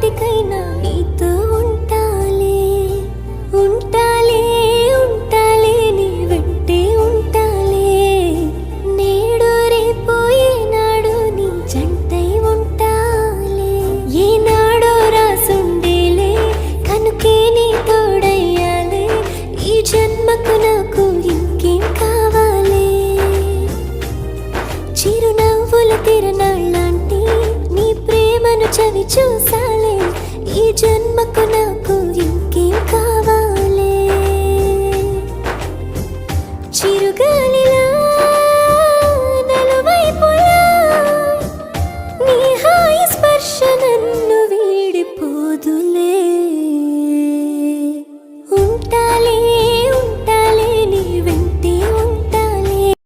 ఎప్పటికైనా నీతో ఉంటాలే ఉంటాలే ఉంటాలే నీ వెంటే ఉంటాలే. నేడు రేపు ఏనాడు నీ జంటై ఉంటాలే. ఏనాడో రాసుండేలే కనుకే నీ తోడయ్యాలే. ఈ జన్మకు నాకు ఇంకేం కావాలే. చిరునవ్వుల ప్రేమను చవి చూసా చిరుగాలిలో